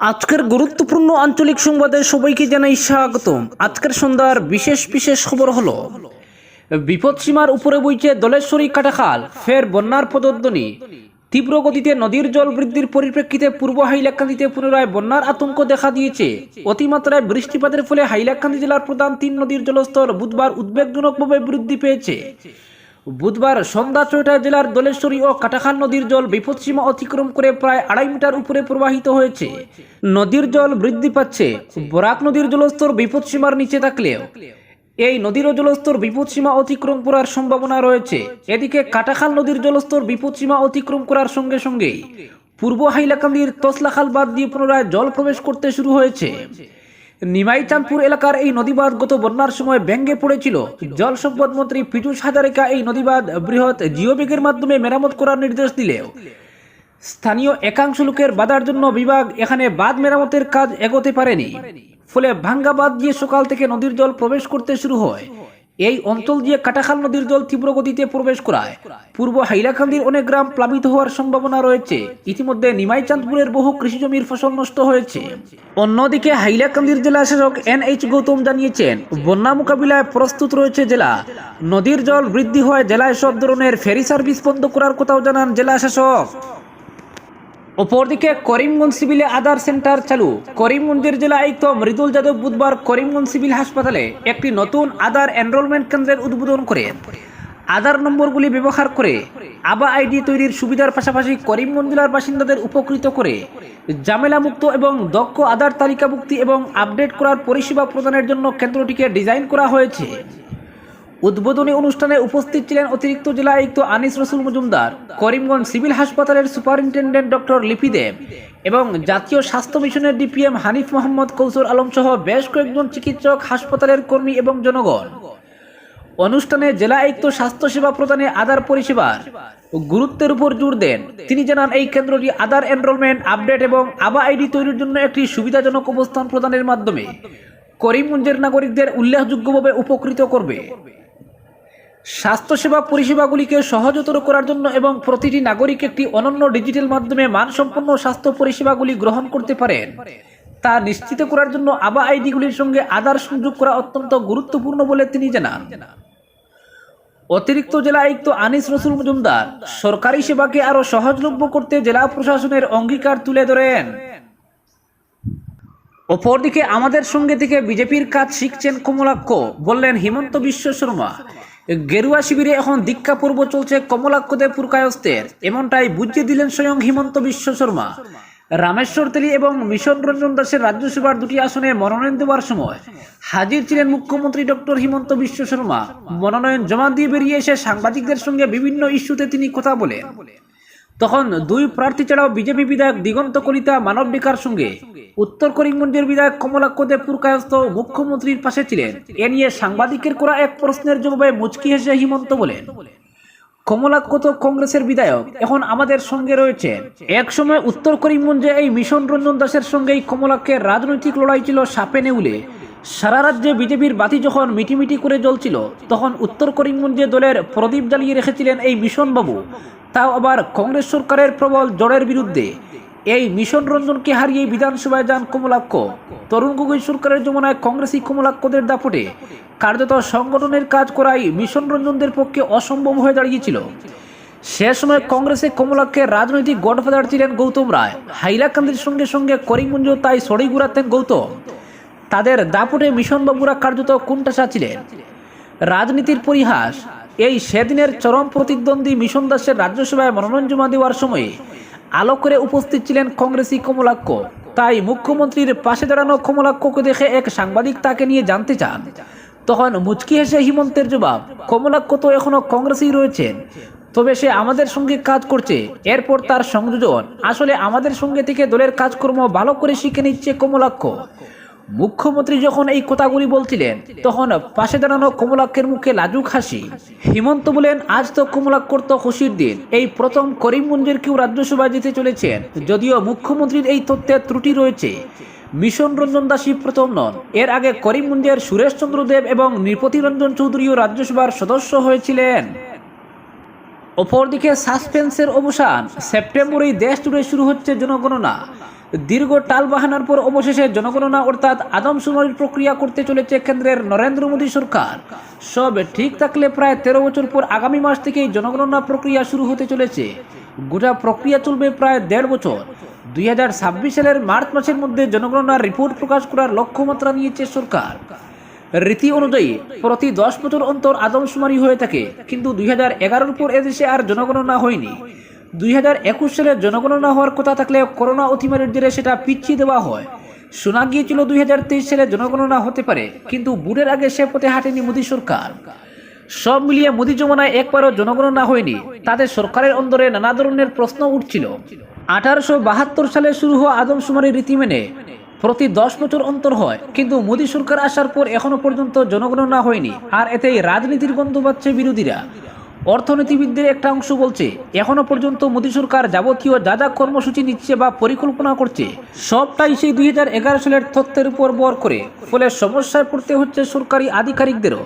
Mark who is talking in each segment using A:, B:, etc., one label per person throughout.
A: আজকের গুরুত্বপূর্ণ আঞ্চলিক সংবাদে সবাইকে জানাই স্বাগতম। আজকের সন্ধ্যার বিশেষ বিশেষ খবর হলো, বিপদসীমার উপরে বইছে দলেশ্বরী কাটাখাল ফের বন্যার পদধ্বনি তীব্র গতিতে নদীর জল বৃদ্ধির পরিপ্রেক্ষিতে পূর্ব হাইলাকান্দিতে পুনরায় বন্যার আতঙ্ক দেখা দিয়েছে। অতিমাত্রায় বৃষ্টিপাতের ফলে হাইলাকান্দি জেলার প্রধান তিন নদীর জলস্তর বুধবার উদ্বেগজনকভাবে বৃদ্ধি পেয়েছে। বুধবার সন্ধ্যা ছয়টায় জেলার দলেশ্বরী ও কাটাখাল নদীর জল বিপদসীমা অতিক্রম করে প্রায় আড়াই মিটার উপরে প্রবাহিত হয়েছে। নদীর জল বৃদ্ধি পাচ্ছে। বরাক নদীর জলস্তর বিপদসীমার নিচে থাকলেও এই নদীর জলস্তর বিপদসীমা অতিক্রম করার সম্ভাবনা রয়েছে। এদিকে কাটাখাল নদীর জলস্তর বিপদসীমা অতিক্রম করার সঙ্গে সঙ্গেই পূর্ব হাইলাকান্দির তসলাখাল বাদ দিয়ে পুনরায় জল প্রবেশ করতে শুরু হয়েছে। নিমাইচাঁদপুর এলাকার এই নদীবাঁধ গত বন্যার সময় ব্যঙ্গে পড়েছিল। জল সম্পদ মন্ত্রী পীযুষ হাজারিকা এই নদীবাদ বৃহৎ জিওবেগের মাধ্যমে মেরামত করার নির্দেশ দিলেও স্থানীয় একাংশ লোকের বাধার জন্য বিভাগ এখানে বাঁধ মেরামতের কাজ এগোতে পারেনি। ফলে ভাঙ্গা বাঁধ দিয়ে সকাল থেকে নদীর জল প্রবেশ করতে শুরু হয়। এই অঞ্চল দিয়ে কাটাখাল নদীর জল তীব্র গতিতে প্রবেশ করায়। পূর্ব হাইলাকান্দির অনেক গ্রাম প্লাবিত হওয়ার সম্ভাবনা রয়েছে। ইতিমধ্যে নিমাইচাঁদপুরের বহু কৃষি জমির ফসল নষ্ট হয়েছে। অন্যদিকে হাইলাকান্দির জেলা শাসক এন এইচ গৌতম জানিয়েছেন, বন্যা মোকাবিলায় প্রস্তুত রয়েছে জেলা। নদীর জল বৃদ্ধি হয় জেলায় সব ধরনের ফেরি সার্ভিস বন্ধ করার কথাও জানান জেলা শাসক। অপরদিকে করিমগঞ্জ সিভিলে আধার সেন্টার চালু। করিমগঞ্জের জেলা আয়ুক্ত মৃদুল যাদব বুধবার করিমগঞ্জ সিভিল হাসপাতালে একটি নতুন আধার এনরোলমেন্ট কেন্দ্রের উদ্বোধন করেন আধার নম্বরগুলি ব্যবহার করে আবা আইডি তৈরির সুবিধার পাশাপাশি করিমগঞ্জ জেলার বাসিন্দাদের উপকৃত করে ঝামেলামুক্ত এবং দক্ষ আধার তালিকাভুক্তি এবং আপডেট করার পরিষেবা প্রদানের জন্য কেন্দ্রটিকে ডিজাইন করা হয়েছে। উদ্বোধনী অনুষ্ঠানে উপস্থিত ছিলেন অতিরিক্ত জেলা আয়ুক্ত আনিস রসুল মজুমদার, করিমগঞ্জ সিভিল হাসপাতালের সুপারিনটেন্ডেন্ট ডক্টর লিপি দেব এবং জাতীয় স্বাস্থ্য মিশনের ডিপিএম হানিফ মোহাম্মদ কৌসর আলম সহ বেশ কয়েকজন চিকিৎসক, হাসপাতালের কর্মী এবং জনগণ। অনুষ্ঠানে জেলা আয়ুক্ত স্বাস্থ্যসেবা প্রদানে আধার পরিষেবার গুরুত্বের উপর জোর দেন। তিনি জানান, এই কেন্দ্রটি আধার এনরোলমেন্ট, আপডেট এবং আবা আইডি তৈরির জন্য একটি সুবিধাজনক অবস্থান প্রদানের মাধ্যমে করিমগঞ্জের নাগরিকদের উল্লেখযোগ্যভাবে উপকৃত করবে। স্বাস্থ্যসেবা পরিষেবাগুলিকে সহজতর করার জন্য এবং প্রতিটি নাগরিক একটি অনন্য ডিজিটাল মাধ্যমে মানসম্পন্ন স্বাস্থ্য পরিষেবাগুলি গ্রহণ করতে পারেন। তা নিশ্চিত করার জন্য আবা আইডিগুলির সঙ্গে আধার সংযোগ করা অত্যন্ত গুরুত্বপূর্ণ বলে তিনি জানান। অতিরিক্ত জেলা আয়ুক্ত আনিস রসুল মজুমদার, সরকারি সেবাকে আরও সহজলভ্য করতে জেলা প্রশাসনের অঙ্গীকার তুলে ধরেন। অপরদিকে আমাদের সঙ্গে থেকে বিজেপির কাজ শিখছেন কমলাক্ষ, বললেন হিমন্ত বিশ্ব শর্মা। গেরুয়া শিবিরে এখন দীক্ষা পূর্ব চলছে কমলাক্ষদেব পুরকায়স্তের এমনটাই বুঝিয়ে দিলেন স্বয়ং হিমন্ত বিশ্ব শর্মা। রামেশ্বর তেলি এবং মিশন রঞ্জন দাসের রাজ্যসভার দুটি আসনে মনোনয়ন দেওয়ার সময় হাজির ছিলেন মুখ্যমন্ত্রী ডক্টর হিমন্ত বিশ্ব শর্মা। মনোনয়ন জমা দিয়ে বেরিয়ে এসে সাংবাদিকদের সঙ্গে বিভিন্ন ইস্যুতে তিনি কথা বলেন। তখন দুই প্রার্থী ছাড়াও বিজেপি বিধায়ক দিগন্ত কলিতা, মানব ডেকার সঙ্গে। উত্তর করিমগঞ্জের বিধায়ক কমলাক্ষ দেব পুরকায়স্থ মুখ্যমন্ত্রীর পাশে ছিলেন। এ নিয়ে সাংবাদিকের করা এক প্রশ্নের জবাবে মুচকি হেসে হিমন্ত বলেন, কমলাক্ষ তো কংগ্রেসের বিধায়ক, এখন আমাদের সঙ্গে রয়েছেন এক সময় উত্তর করিমগঞ্জে এই মিশন রঞ্জন দাসের সঙ্গেই কমলাক্ষের রাজনৈতিক লড়াই ছিল সাপে নেউলে। সারা রাজ্যে বিজেপির বাতি যখন মিটিমিটি করে জ্বলছিল, তখন উত্তর করিমগঞ্জে দলের প্রদীপ জ্বালিয়ে রেখেছিলেন এই মিশন বাবু তাও আবার কংগ্রেস সরকারের প্রবল জড়ের বিরুদ্ধে। এই মিশন রঞ্জনকে হারিয়ে বিধানসভায় যান কমলাক্ষ। তরুণ গগৈ সরকারের যমুনায় কংগ্রেসী কমলাক্ষদের দাপটে কার্যত সংগঠনের কাজ করাই মিশন রঞ্জনদের পক্ষে অসম্ভব হয়ে দাঁড়িয়েছিল। সে সময় কংগ্রেসে কমলাক্ষের রাজনৈতিক গডফাদার ছিলেন গৌতম রায়। হাইলাকান্দির সঙ্গে সঙ্গে করিমগঞ্জ তাই সড়ই ঘুরাতেন গৌতম। তাদের দাপটে মিশনবাবুরা কার্যত কুণ্ঠাসা ছিলেন। রাজনীতির পরিহাস, এই সেদিনের চরম প্রতিদ্বন্দ্বী মিশন দাসের রাজ্যসভায় মনোনয়ন জমা দেওয়ার সময়ে আলো করে উপস্থিত ছিলেন কংগ্রেসী কমলাক্ষ। তাই মুখ্যমন্ত্রীর পাশে দাঁড়ানো কমলাক্ষকে দেখে এক সাংবাদিক তাকে নিয়ে জানতে চান। তখন মুচকি হেসে হিমন্তের জবাব, কমলাক্ষ তো এখনও কংগ্রেসেই রয়েছেন। তবে সে আমাদের সঙ্গে কাজ করছে। এরপর তার সংযোজন। আসলে আমাদের সঙ্গে থেকে দলের কাজকর্ম ভালো করে শিখে নিচ্ছে কমলাক্ষ। মুখ্যমন্ত্রী যখন এই কথাগুলি বলছিলেন, তখন পাশে দাঁড়ানো কমলাক্ষের মুখে লাজুক হাসি। হিমন্ত বলেন, আজ তো কমলাক্ষর তো খুশির দিন। এই প্রথম করিমগঞ্জের কেউ রাজ্যসভায় যেতে চলেছেন, যদিও মুখ্যমন্ত্রীর এই তথ্যের ত্রুটি রয়েছে। মিশন রঞ্জন দাসী প্রথম নন। এর আগে করিমগঞ্জের সুরেশ চন্দ্র দেব এবং নৃপতি রঞ্জন চৌধুরীও রাজ্যসভার সদস্য হয়েছিলেন। অপরদিকে সাসপেন্সের অবসান সেপ্টেম্বরেই দেশ জুড়ে শুরু হচ্ছে জনগণনা। দীর্ঘ টাল বাহানার পর অবশেষে জনগণনা অর্থাৎ আদমশুমারির প্রক্রিয়া করতে চলেছে কেন্দ্রের নরেন্দ্র মোদী সরকার। সব ঠিক থাকলে প্রায় তেরো বছর পর আগামী মাস থেকেই জনগণনা প্রক্রিয়া শুরু হতে চলেছে। গোটা প্রক্রিয়া চলবে প্রায় দেড় বছর। দুই হাজার ছাব্বিশ সালের মার্চ মাসের মধ্যে জনগণনার রিপোর্ট প্রকাশ করার লক্ষ্যমাত্রা নিয়েছে সরকার। রীতি অনুযায়ী প্রতি দশ বছর অন্তর আদমশুমারি হয়ে থাকে, কিন্তু দুই হাজার এগারোর পর এদেশে আর জনগণনা হয়নি। দুই হাজার একুশ সালে জনগণনা হওয়ার কথা থাকলে করোনা অতিমারির জেরে সেটা পিছিয়ে দেওয়া হয়। শোনা গিয়েছিল দুই হাজার তেইশ সালে জনগণনা হতে পারে, কিন্তু বুড়ের আগে সে পথে হাঁটেনি মোদী সরকার। সব মিলিয়ে মোদী জমানায় একবারও জনগণনা হয়নি। তাদের সরকারের অন্দরে নানা ধরনের প্রশ্ন উঠছিল। আঠারোশো বাহাত্তর সালে শুরু হওয়া আদমশুমারি রীতি মেনে প্রতি দশ বছর অন্তর হয়, কিন্তু মোদী সরকার আসার পর এখনও পর্যন্ত জনগণনা হয়নি। আর এতেই রাজনীতির গন্ধ পাচ্ছে বিরোধীরা। অর্থনীতিবিদদের একটা অংশ বলছে, এখনও পর্যন্ত মোদী সরকার যাবতীয় যা যা কর্মসূচি নিচ্ছে বা পরিকল্পনা করছে, সবটাই সেই দুই হাজার এগারো সালের তথ্যের উপর বর করে। ফলে সমস্যায় পড়তে হচ্ছে সরকারি আধিকারিকদেরও।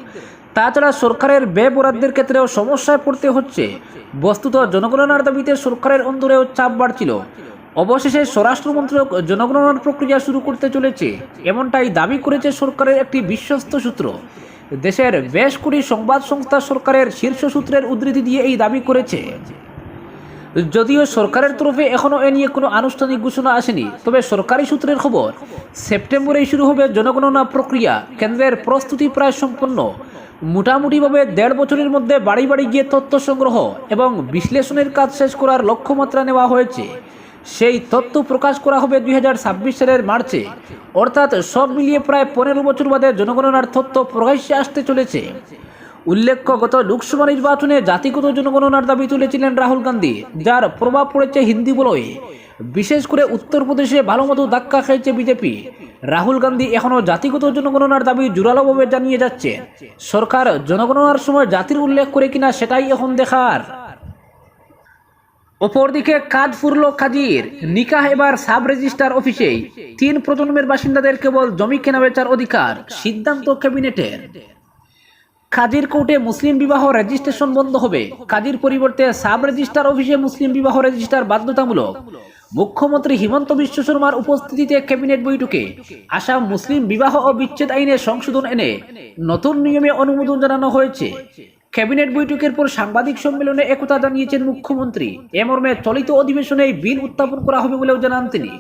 A: তাছাড়া সরকারের ব্যয় বরাদ্দের ক্ষেত্রেও সমস্যায় পড়তে হচ্ছে। বস্তুত জনগণনার দাবিতে সরকারের অন্দরেও চাপ বাড়ছিল। অবশেষে স্বরাষ্ট্রমন্ত্রক জনগণনার প্রক্রিয়া শুরু করতে চলেছে। এমনটাই দাবি করেছে সরকারের একটি বিশ্বস্ত সূত্র। দেশের বেশ কুড়ি সংবাদ সংস্থা সরকারের শীর্ষ সূত্রের উদ্ধৃতি দিয়ে এই দাবি করেছে। যদিও সরকারের তরফে এখনও এ নিয়ে কোনো আনুষ্ঠানিক ঘোষণা আসেনি, তবে সরকারি সূত্রের খবর, সেপ্টেম্বরেই শুরু হবে জনগণনা প্রক্রিয়া। কেন্দ্রের প্রস্তুতি প্রায় সম্পন্ন। মোটামুটিভাবে দেড় বছরের মধ্যে বাড়ি বাড়ি গিয়ে তথ্য সংগ্রহ এবং বিশ্লেষণের কাজ শেষ করার লক্ষ্যমাত্রা নেওয়া হয়েছে। সেই তথ্য প্রকাশ করা হবে দুই হাজার ছাব্বিশ সালের মার্চে। অর্থাৎ সব মিলিয়ে প্রায় পনেরো বছর বাদে জনগণনার তথ্য প্রকাশ্যে আসতে চলেছে। উল্লেখ্য, গত লোকসভা নির্বাচনে জাতিগত জনগণনার দাবি তুলেছিলেন রাহুল গান্ধী, যার প্রভাব পড়েছে হিন্দি বলয়ে। বিশেষ করে উত্তরপ্রদেশে ভালো মতো ধাক্কা খেয়েছে বিজেপি। রাহুল গান্ধী এখনও জাতিগত জনগণনার দাবি জোরালোভাবে জানিয়ে যাচ্ছে। সরকার জনগণনার সময় জাতির উল্লেখ করে কিনা সেটাই এখন দেখার। অপরদিকে কাজ ফুরল কাজীর নিকাহ এবার সাব রেজিস্ট্রার অফিসেই তিন প্রজন্মের বাসিন্দাদের কেবল জমি কেনাবেচার অধিকার সিদ্ধান্ত ক্যাবিনেটের। কাজীর কোর্টে মুসলিম বিবাহ রেজিস্ট্রেশন বন্ধ হবে। কাজীর পরিবর্তে সাব রেজিস্ট্রার অফিসে মুসলিম বিবাহ রেজিস্ট্রার বাধ্যতামূলক। মুখ্যমন্ত্রী হিমন্ত বিশ্ব শর্মার উপস্থিতিতে ক্যাবিনেট বৈঠকে আসাম মুসলিম বিবাহ ও বিচ্ছেদ আইনে সংশোধন এনে নতুন নিয়মে অনুমোদন জানানো হয়েছে। ক্যাবিনেট বৈঠকের পর সাংবাদিক সম্মেলনে একথা জানিয়েছেন মুখ্যমন্ত্রী। এ মর্মে চলিত অধিবেশনে এই বিল উত্থাপন করা হবে বলেও জানান তিনি।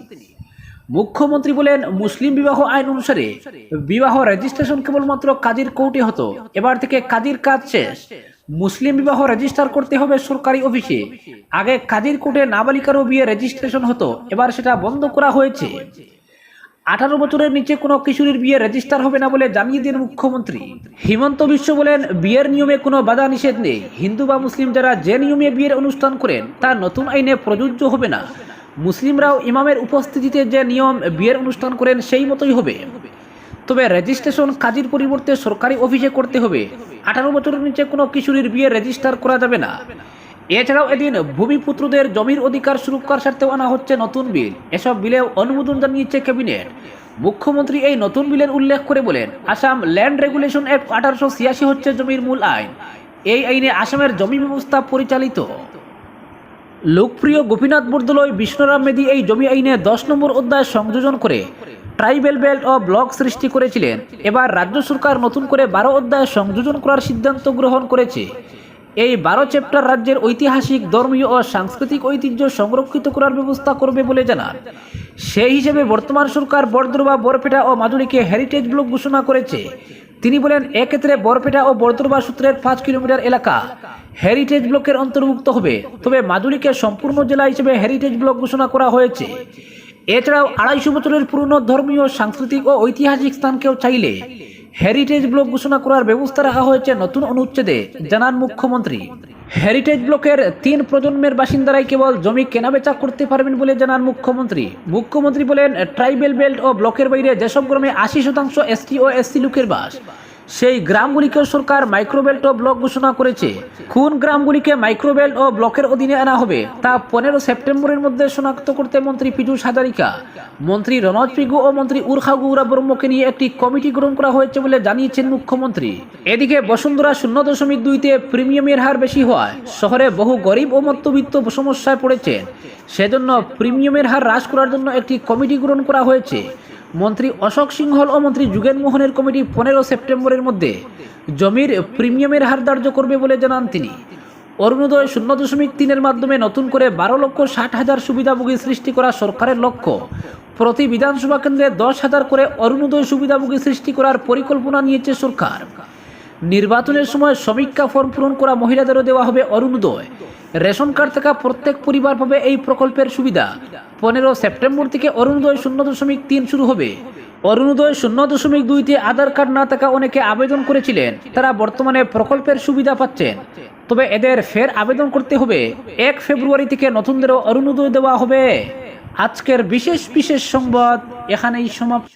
A: মুখ্যমন্ত্রী বলেন, মুসলিম বিবাহ আইন অনুসারে বিবাহ রেজিস্ট্রেশন কেবলমাত্র কাজীর কোর্টে হতো। এবার থেকে কাজীর কাজ শেষ। মুসলিম বিবাহ রেজিস্টার করতে হবে সরকারি অফিসে। আগে কাজীর কোর্টে নাবালিকারও বিয়ে রেজিস্ট্রেশন হতো। এবার সেটা বন্ধ করা হয়েছে। আঠারো বছরের নিচে কোনো কিশোরীর বিয়ে রেজিস্টার হবে না বলে জানিয়ে দিন মুখ্যমন্ত্রী। হিমন্ত বিশ্ব বলেন, বিয়ের নিয়মে কোনো বাধা নিষেধ নেই। হিন্দু বা মুসলিম যারা যে নিয়মে বিয়ের অনুষ্ঠান করেন তা নতুন আইনে প্রযোজ্য হবে না। মুসলিমরাও ইমামের উপস্থিতিতে যে নিয়ম বিয়ের অনুষ্ঠান করেন, সেই মতোই হবে। তবে রেজিস্ট্রেশন কাজের পরিবর্তে সরকারি অফিসে করতে হবে। আঠারো বছরের নিচে কোনো কিশোরীর বিয়ে রেজিস্টার করা যাবে না। এছাড়াও এদিন ভূমিপুত্রদের জমির অধিকার সুরক্ষার স্বার্থে আনা হচ্ছে নতুন বিল। এসব বিলে অনুমোদন জানিয়েছে ক্যাবিনেট। মুখ্যমন্ত্রী এই নতুন বিলের উল্লেখ করে বলেন, আসাম ল্যান্ড রেগুলেশন অ্যাক্ট আঠারোশো ছিয়াশি হচ্ছে জমির মূল আইন। এই আইনে আসামের জমি ব্যবস্থা পরিচালিত। লোকপ্রিয় গোপীনাথ বরদলৈ বিষ্ণুরাম মেদি এই জমি আইনে দশ নম্বর অধ্যায় সংযোজন করে ট্রাইবেল বেল্ট ও ব্লক সৃষ্টি করেছিলেন। এবার রাজ্য সরকার নতুন করে বারো অধ্যায় সংযোজন করার সিদ্ধান্ত গ্রহণ করেছে। এই বারো চ্যাপ্টার রাজ্যের ঐতিহাসিক, ধর্মীয় ও সাংস্কৃতিক ঐতিহ্য সংরক্ষিত করার ব্যবস্থা করবে বলে জানান। সেই হিসেবে বর্তমান সরকার বরদুর্বা, বরপেটা ও মাজুলিকে হেরিটেজ ব্লক ঘোষণা করেছে। তিনি বলেন, এক্ষেত্রে বরপেটা ও বরদুর্বা সূত্রের পাঁচ কিলোমিটার এলাকা হেরিটেজ ব্লকের অন্তর্ভুক্ত হবে। তবে মাজুলিকে সম্পূর্ণ জেলা হিসেবে হেরিটেজ ব্লক ঘোষণা করা হয়েছে। এছাড়াও আড়াইশো বছরের পুরনো ধর্মীয়, সাংস্কৃতিক ও ঐতিহাসিক স্থানকেও চাইলে হেরিটেজ ব্লক ঘোষণা করার ব্যবস্থা রাখা হয়েছে নতুন অনুচ্ছেদে। জানান মুখ্যমন্ত্রী। হেরিটেজ ব্লকের তিন প্রজন্মের বাসিন্দারাই কেবল জমি কেনাবেচা করতে পারবেন বলে জানান মুখ্যমন্ত্রী। মুখ্যমন্ত্রী বলেন ট্রাইবেল বেল্ট ও ব্লকের বাইরে যেসব গ্রামে আশি শতাংশ এসটি ও এসসি লোকের বাস সেই গ্রামগুলিকে সরকার মাইক্রোবেল্ট ও ব্লক ঘোষণা করেছে। কোন গ্রামগুলিকে মাইক্রোবেল্ট ও ব্লকের অধীনে আনা হবে, তা পনেরো সেপ্টেম্বরের মধ্যে শনাক্ত করতে মন্ত্রী পীযূষ হাজারিকা। মন্ত্রী রনজ পিগু ও মন্ত্রী উর্খা গৌরা ব্রহ্মকে নিয়ে একটি কমিটি গ্রহণ করা হয়েছে বলে জানিয়েছেন মুখ্যমন্ত্রী। এদিকে বসুন্ধরা শূন্য দশমিক দুইতে প্রিমিয়ামের হার বেশি হওয়ায় শহরে বহু গরিব ও মধ্যবিত্ত সমস্যায় পড়েছেন সেজন্য প্রিমিয়ামের হার হ্রাস করার জন্য একটি কমিটি গ্রহণ করা হয়েছে। মন্ত্রী অশোক সিংহল ও মন্ত্রী যুগেন মোহনের কমিটি পনেরো সেপ্টেম্বরের মধ্যে জমির প্রিমিয়ামের হার ধার্য করবে বলে জানান তিনি। অরুণোদয় শূন্য দশমিক তিনের মাধ্যমে নতুন করে বারো লক্ষ ষাট হাজার সুবিধাভোগী সৃষ্টি করা সরকারের লক্ষ্য। প্রতি বিধানসভা কেন্দ্রে দশ হাজার করে অরুণোদয় সুবিধাভোগী সৃষ্টি করার পরিকল্পনা নিয়েছে সরকার। নির্বাচনের সময় সমীক্ষা ফর্ম পূরণ করা মহিলাদেরও দেওয়া হবে অরুণোদয়। রেশন কার্ড থাকা প্রত্যেক পরিবার পাবে এই প্রকল্পের সুবিধা। পনেরো সেপ্টেম্বর থেকে অরুণোদয় শূন্য দশমিক তিন শুরু হবে। অরুণোদয় শূন্য দশমিক দুইতে আধার কার্ড না থাকা অনেকে আবেদন করেছিলেন। তারা বর্তমানে প্রকল্পের সুবিধা পাচ্ছেন। তবে এদের ফের আবেদন করতে হবে। এক ফেব্রুয়ারি থেকে নতুনদেরও অরুণোদয় দেওয়া হবে। আজকের বিশেষ বিশেষ সংবাদ এখানেই সমাপ্ত।